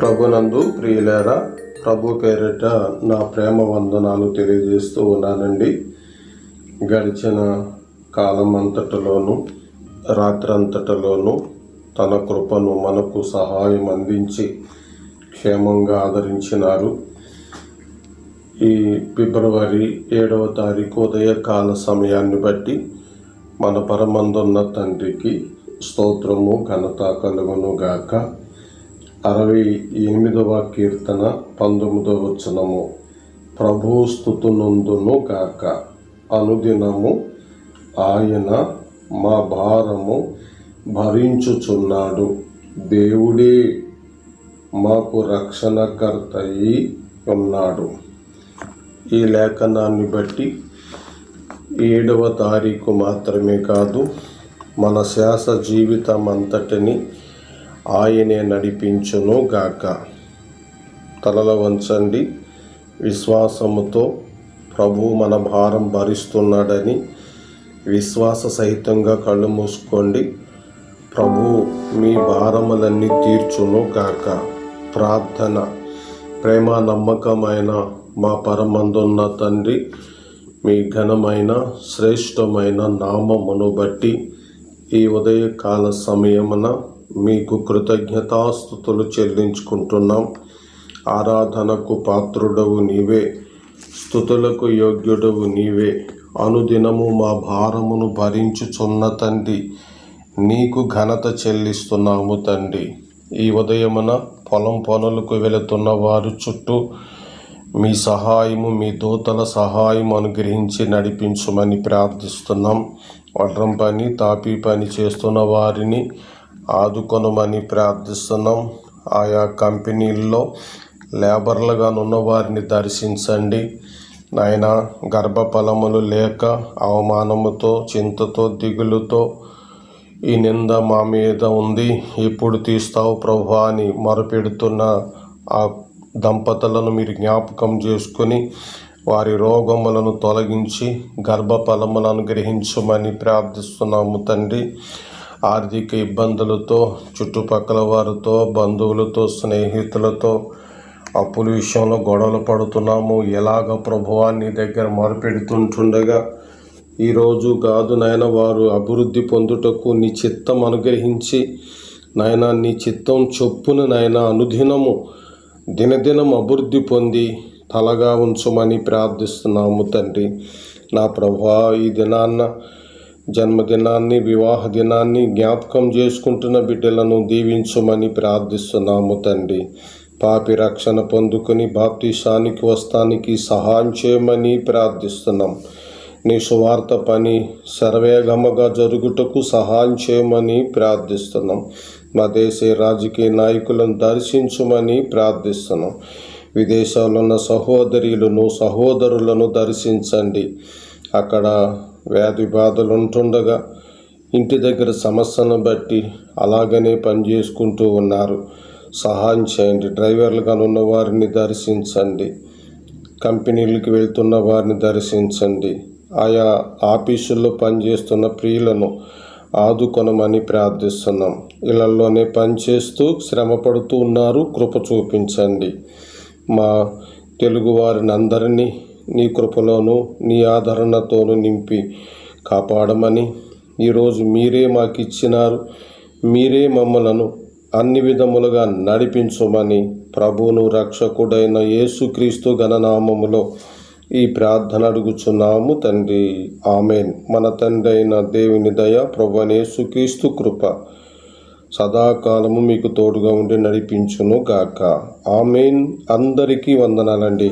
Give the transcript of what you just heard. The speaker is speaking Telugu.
ప్రభునందు ప్రియులారా ప్రభు పేరిట నా ప్రేమ వందనాలు తెలియజేస్తూ ఉన్నానండి. గడిచిన కాలం అంతటలోను రాత్రంతటలోను తన కృపను మనకు సహాయం అందించి క్షేమంగా ఆదరించినారు. ఈ ఫిబ్రవరి ఏడవ తారీఖు ఉదయకాల సమయాన్ని బట్టి మన పరమందున్న తండ్రికి స్తోత్రము ఘనత కలుగును గాక అరవై ఎనిమిదవ కీర్తన పంతొమ్మిదవ వచనము. ప్రభు కాక అనుదినము ఆయన మా భారము భరించుచున్నాడు. దేవుడే మాకు రక్షణకర్త అయి ఉన్నాడు. ఈ లేఖనాన్ని బట్టి ఏడవ తారీఖు మాత్రమే కాదు మన శాస జీవితం అంతటిని ఆయనే నడిపించును గాక. తలల వంచండి విశ్వాసముతో ప్రభు మన భారం భరిస్తున్నాడని విశ్వాస సహితంగా కళ్ళు మూసుకోండి. ప్రభు మీ భారములన్నీ తీర్చును గాక. ప్రార్థన ప్రేమ నమ్మకమైన మా పరమందున్న తండ్రి మీ ఘనమైన శ్రేష్టమైన నామమును బట్టి ఈ ఉదయకాల సమయమున మీకు కృతజ్ఞతాస్థుతులు చెల్లించుకుంటున్నాం. ఆరాధనకు పాత్రుడవు నీవే స్థుతులకు యోగ్యుడవు నీవే. అనుదినము మా భారమును భరించుచున్న తండ్రి నీకు ఘనత చెల్లిస్తున్నాము తండ్రి. ఈ ఉదయమున పొలం పనులకు వెళుతున్న వారు చుట్టూ మీ సహాయము మీ దూతల సహాయం అనుగ్రహించి నడిపించమని ప్రార్థిస్తున్నాం. వడ్రం పని తాపీ పని చేస్తున్న వారిని ఆదుకొనమని ప్రార్థిస్తున్నాం. ఆయా కంపెనీల్లో లేబర్లుగా ఉన్న వారిని దర్శించండి. నాయన గర్భఫలములు లేక అవమానముతో చింతతో దిగులుతో ఈ నింద మా మీద ఉంది. ఎప్పుడు తీస్తావు ప్రభు అని మొరపెడుతున్న ఆ దంపతులను మీరు జ్ఞాపకం చేసుకొని వారి రోగములను తొలగించి గర్భఫలములను గ్రహించమని ప్రార్థిస్తున్నాము తండ్రి. ఆర్థిక ఇబ్బందులతో చుట్టుపక్కల వారితో బంధువులతో స్నేహితులతో అప్పుల విషయంలో గొడవలు పడుతున్నాము. ఎలాగ ప్రభువాన్ని దగ్గర మొరపెడుతుంటుండగా ఈరోజు కాదు నాయన వారు అభివృద్ధి పొందుటకు నీ చిత్తం అనుగ్రహించి నాయన నీ చిత్తం చొప్పున నాయన అనుదినము దినదినం అభివృద్ధి పొంది తలగా ఉంచమని ప్రార్థిస్తున్నాము తండ్రి. నా ప్రభా ఈ దినాన్న జన్మదినాన్ని వివాహ దినాన్ని జ్ఞాపకం చేసుకుంటున్న బిడ్డలను దీవించమని ప్రార్థిస్తున్నాము తండ్రి. పాపి రక్షణ పొందుకుని బాప్తిశానికి వస్తానికి సహాయం చేయమని ప్రార్థిస్తున్నాం. నీ సువార్త పని సర్వేగమగా జరుగుటకు సహాయం చేయమని ప్రార్థిస్తున్నాం. మా దేశ రాజకీయ నాయకులను దర్శించమని ప్రార్థిస్తున్నాం. విదేశాల్లో ఉన్న సహోదరులను సహోదరులను దర్శించండి. అక్కడ వ్యాధి బాధలు ఉంటుండగా ఇంటి దగ్గర సమస్యను బట్టి అలాగనే పనిచేసుకుంటూ ఉన్నారు. సహాయం చేయండి. డ్రైవర్లుగా ఉన్న వారిని దర్శించండి. కంపెనీలకు వెళ్తున్న వారిని దర్శించండి. ఆయా ఆఫీసుల్లో పనిచేస్తున్న ప్రియులను ఆదుకొనమని ప్రార్థిస్తున్నాం. ఇళ్ళలోనే పనిచేస్తూ శ్రమ పడుతూ ఉన్నారు. కృప చూపించండి. మా తెలుగు వారిని అందరినీ నీ కృపలోను నీ ఆదరణతోను నింపి కాపాడమని ఈరోజు మీరే మాకు ఇచ్చినారు మీరే మమ్మలను అన్ని విధములుగా నడిపించమని ప్రభువును రక్షకుడైన యేసుక్రీస్తు గణనామములో ఈ ప్రార్థన అడుగుచున్నాము తండ్రి. ఆమెన్. మన తండ్రి అయిన దేవుని దయ ప్రభు యేసుక్రీస్తు కృప సదాకాలము మీకు తోడుగా ఉండి నడిపించును గాక. ఆమెన్. అందరికీ వందనాలండి.